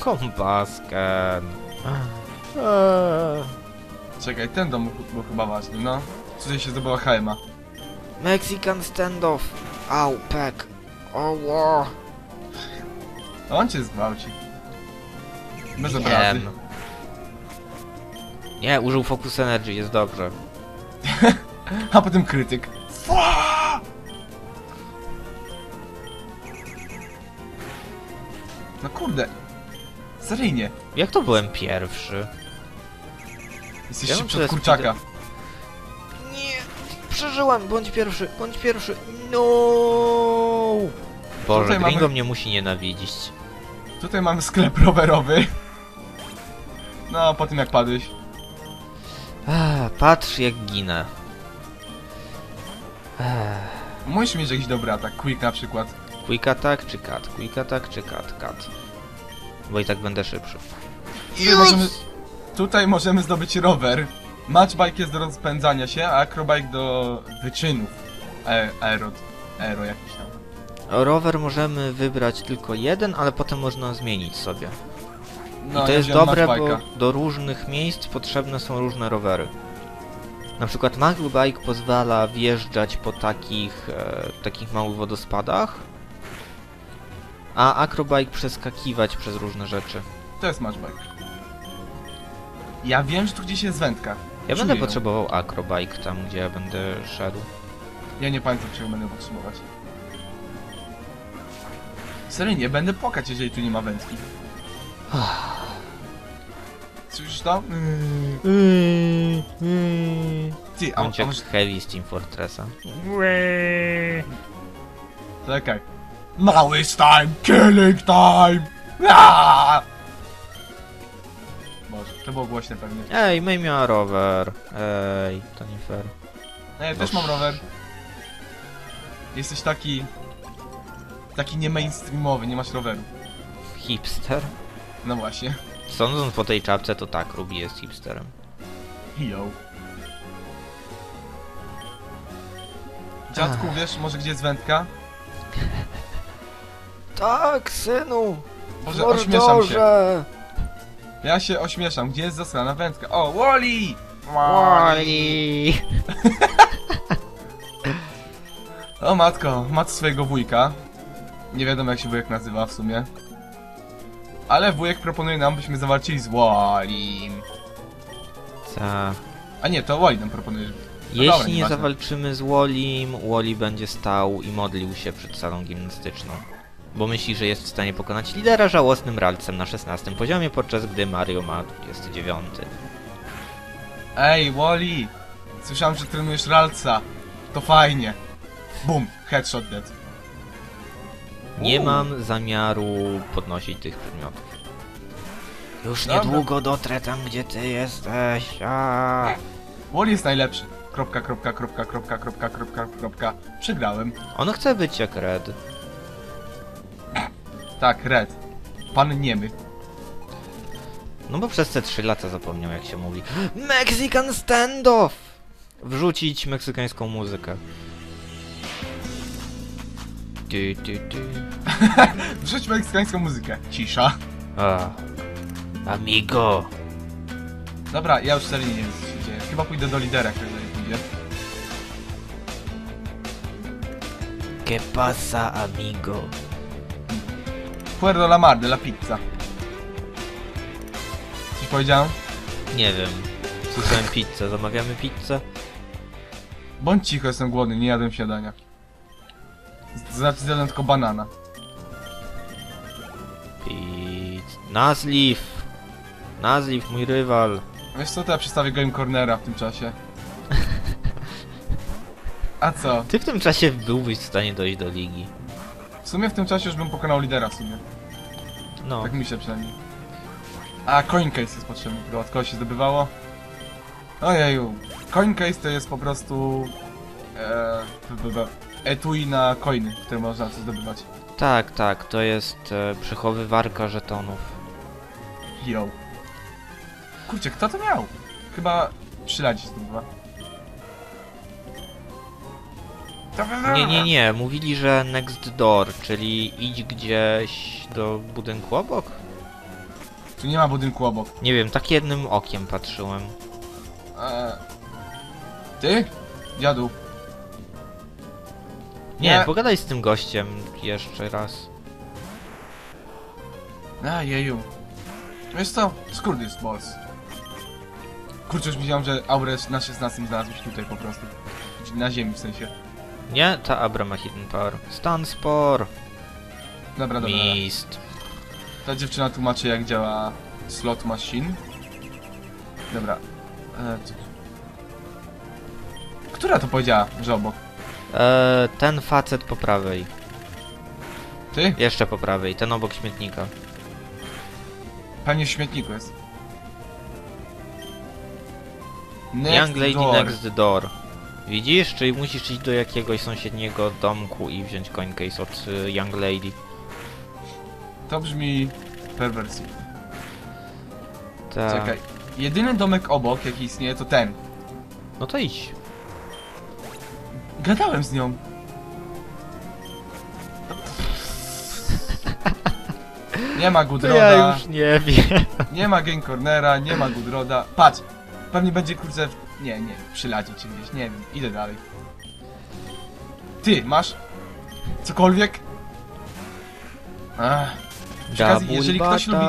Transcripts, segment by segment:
Kombasken. Eee. Czekaj, ten dom był chyba ważny, no. Tutaj się zdobyła HMA. Mexican standoff. Au, pek. Oło. A on cię zgwałci. Bez obrazy. Wiem. Nie, użył Focus Energy, jest dobrze. A potem krytyk. Fua! No kurde. Seryjnie. Jak to byłem pierwszy? Jesteś Ja szybszy od kurczaka. Nie, przeżyłem, bądź pierwszy, bądź pierwszy. No. Boże, Tutaj Gringo mamy- mnie musi nienawidzić. Tutaj mamy sklep rowerowy. No, po tym jak padłeś. Ah, patrz jak ginę. Ech. Musisz mieć jakiś dobry atak. Quick na przykład. Quick attack czy cut? Quick attack czy cut? Cut. Bo i tak będę szybszy. Tutaj możemy, tutaj możemy zdobyć rower. Matchbike jest do rozpędzania się, a acrobike do wyczynów. E, aero, aero jakiś tam. Rower możemy wybrać tylko jeden, ale potem można zmienić sobie. No, I to ja jest wziąłem dobre, bo matchbike'a. do różnych miejsc potrzebne są różne rowery. Na przykład Maglubike pozwala wjeżdżać po takich, e, takich małych wodospadach, a Acrobike przeskakiwać przez różne rzeczy. To jest matchbike. Ja wiem, że tu gdzieś jest wędka. Ja Czuję będę ją. potrzebował Acrobike tam, gdzie ja będę szedł. Ja nie pamiętam, czego będę potrzebować. Serio, nie będę płakać, jeżeli tu nie ma wędki. Słyszysz to? Ty, a, Bądź a jak może... Heavy z Team Fortressa. Czekaj. Now it's time! Killing time! Aaaa! Boże, to było głośne pewnie. Ej, May miała rower. Ej, to nie fair. No ja też mam rower. Jesteś taki... Taki nie mainstreamowy, nie masz roweru. Hipster? No właśnie. Sądząc po tej czapce, to tak, Ruby jest hipsterem. Yo. Dziadku, wiesz może gdzie jest wędka? Tak, synu! Boże, ośmieszam się. Ja się ośmieszam. Gdzie jest zasrana wędka? O, Wally! Wally! O matko, ma swojego wujka. Nie wiadomo jak się wujek nazywa w sumie. Ale wujek proponuje nam, byśmy zawalczyli z Wallim. Ta. A nie, to Wally nam proponuje. że- Jeśli dobra, nie nieważne. zawalczymy z Wallim, Wally będzie stał i modlił się przed salą gimnastyczną. Bo myśli, że jest w stanie pokonać lidera żałosnym ralcem na 16 poziomie, podczas gdy Mario ma 29. Ej, Wally! Słyszałem, że trenujesz Ralca. To fajnie. Bum, headshot dead. Nie Uuu. mam zamiaru podnosić tych przedmiotów. Już Dobra. niedługo dotrę tam, gdzie ty jesteś. A. Wally jest najlepszy. Kropka, kropka, kropka, kropka, kropka, kropka, kropka. Przegrałem. On chce być jak Red. Tak, Red. Pan niemy. No bo przez te 3 lata zapomniał jak się mówi. Mexican standoff! Wrzucić meksykańską muzykę. Ty, ty, ty. Wrzuć meksykańską muzykę. Cisza. A. Amigo. Dobra, ja już serio nie wiem co się dzieje. Chyba pójdę do lidera, który tutaj pójdzie. Que pasa, amigo? Puerto la mar la pizza. Coś powiedziałem? Nie wiem. Słyszałem pizzę. Zamawiamy pizzę? Bądź cicho, jestem głodny, nie jadłem śniadania. Z- Znaczy zjadłem tylko banana. Pizz... Nazliv! Nazliv, mój rywal. Wiesz co, to ja przestawię Game Cornera w tym czasie. A co? Ty w tym czasie byłbyś w stanie dojść do ligi. W sumie w tym czasie już bym pokonał lidera w sumie. No. Tak myślę przynajmniej. A, coin case jest potrzebny, tylko od kogo się zdobywało? Ojeju. Coin case to jest po prostu... E, etui na coiny, które można sobie zdobywać. Tak, tak, to jest e, przechowywarka żetonów. Yo. Kurczę, kto to miał? Chyba przyladzi zdobywa. Nie, nie, nie, mówili, że next door, czyli idź gdzieś do budynku obok. Tu nie ma budynku obok. Nie wiem, tak jednym okiem patrzyłem. Eee. Ty? Dziadu. Nie, Nie. pogadaj z tym gościem jeszcze raz. A, jeju. Wiesz co? Skurdy jest boss. Kurczę, już myślałem, że aurę na 16 znalazłeś tutaj po prostu. Na ziemi w sensie. Nie, ta Abra ma hidden power. Stan spor. Dobra, dobra. Mist. Ta dziewczyna tłumaczy jak działa slot machine. Dobra. E, Która to powiedziała, że obok? Eee, ten facet po prawej. Ty? Jeszcze po prawej, ten obok śmietnika. Pewnie w śmietniku jest. Next Young lady door. next door. Widzisz? Czyli musisz iść do jakiegoś sąsiedniego domku i wziąć coin case od Young Lady. To brzmi perwersji. Ta... Czekaj. Jedyny domek obok, jaki istnieje, to ten. No to idź. Gadałem z nią. Nie ma Goodroda, nie wiem. nie ma Game Cornera, nie ma Goodroda. Patrz, pewnie będzie kurczę... w- Nie, nie, przy ladzie czy gdzieś, nie wiem, idę dalej. Ty, masz? Cokolwiek? Ach. Przy okazji, jeżeli ktoś lubi...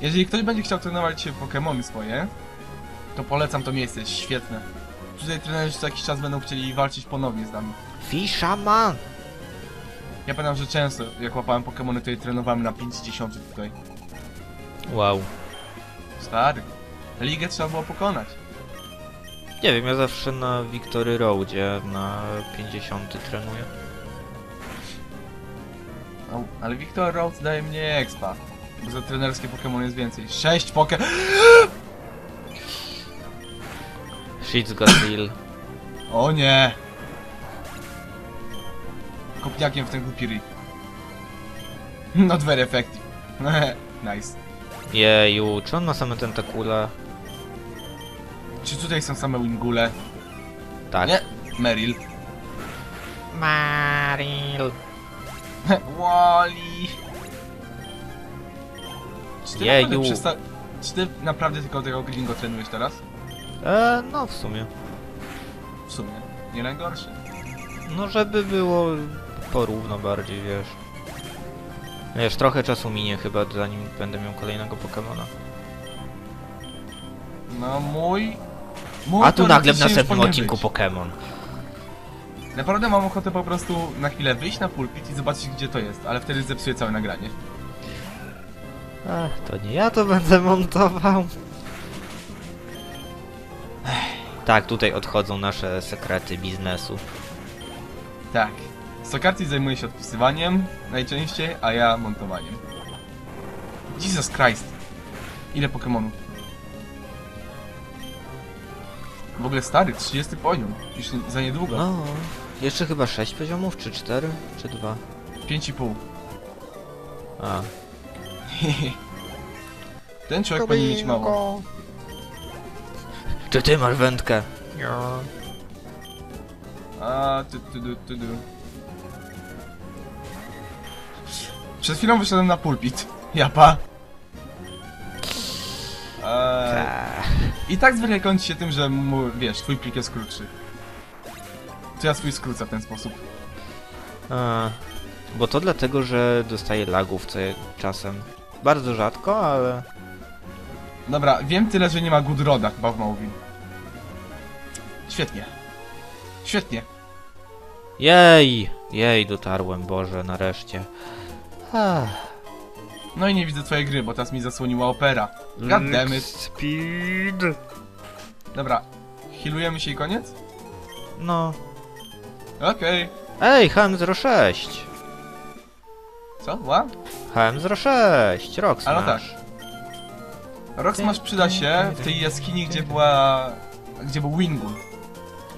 Jeżeli ktoś będzie chciał trenować się Pokémony swoje, to polecam to miejsce, jest świetne. Tutaj trenerzy co jakiś czas będą chcieli walczyć ponownie z nami. Fisherman! Ja pamiętam, że często jak łapałem Pokémony, to je trenowałem na 50 tutaj. Wow. Stary. Ligę trzeba było pokonać. Nie wiem, ja zawsze na Victory Roadzie na 50 trenuję. No, ale Victor Rhodes daje mniej expa. Bo za trenerskie Pokémony jest więcej. 6 poke... Shit's got real. O nie! Kopniakiem w ten głupi. Not very effective. nice. Jeju, czy on ma same tentakule? Czy tutaj są same wingule? Tak. Nie. Meryl. Maril. Wally. Czy ty, Jeju. naprawdę przesta... Czy ty naprawdę tylko tego Gringo trenujesz teraz? E, no w sumie. W sumie. Nie najgorszy. No żeby było porówno bardziej, wiesz. Wiesz, trochę czasu minie chyba, zanim będę miał kolejnego Pokemona. No mój... A tu nagle w już następnym powinien odcinku być. Pokémon. Naprawdę mam ochotę po prostu na chwilę wyjść na pulpit i zobaczyć gdzie to jest, ale wtedy zepsuję całe nagranie. Ach, to nie ja to będę montował. Ech, Tak, tutaj odchodzą nasze sekrety biznesu. Tak. Sokarty zajmuje się odpisywaniem najczęściej, a ja montowaniem. Jesus Christ. Ile Pokemonów? W ogóle stary, 30 poziom. Już nie- za niedługo. No, jeszcze chyba 6 poziomów, czy 4, czy 2. 5,5. A. Ten człowiek powinien mieć mało. Czy ty masz wędkę? A, ty, ty, ty, ty, ty. Przed chwilą wyszedłem na pulpit. Japa. Eee, Ta. I tak zwykle kończy się tym, że mu, wiesz, twój plik jest krótszy. To ja swój skrócę w ten sposób. A, bo to dlatego, że dostaję lagów co czasem. Bardzo rzadko, ale... Dobra, wiem tyle, że nie ma Goodroda chyba w Małwin. Świetnie. Świetnie. Jej! Jej, dotarłem, Boże, nareszcie. Ach. No i nie widzę twojej gry, bo teraz mi zasłoniła opera. God damn it. Speed! Dobra, healujemy się i koniec? No. Okej. Ej, HM06! Co? Ła? HM06! Rok A no smash. tak. Roxmash przyda się w tej jaskini, gdzie była... Gdzie był Wingun.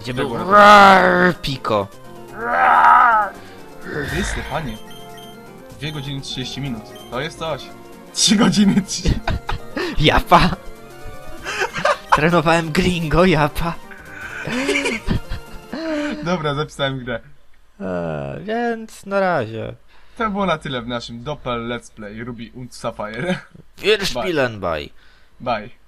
Gdzie był- był Roar, Pico? Chryste, panie. 2 godziny 30 minut. To jest coś. 3 godziny 30... Japa! Trenowałem gringo, japa. Dobra, zapisałem grę. Eee, więc na razie. To było na tyle w naszym Doppel Let's Play Ruby und Sapphire. Wir spielen bei. Bye.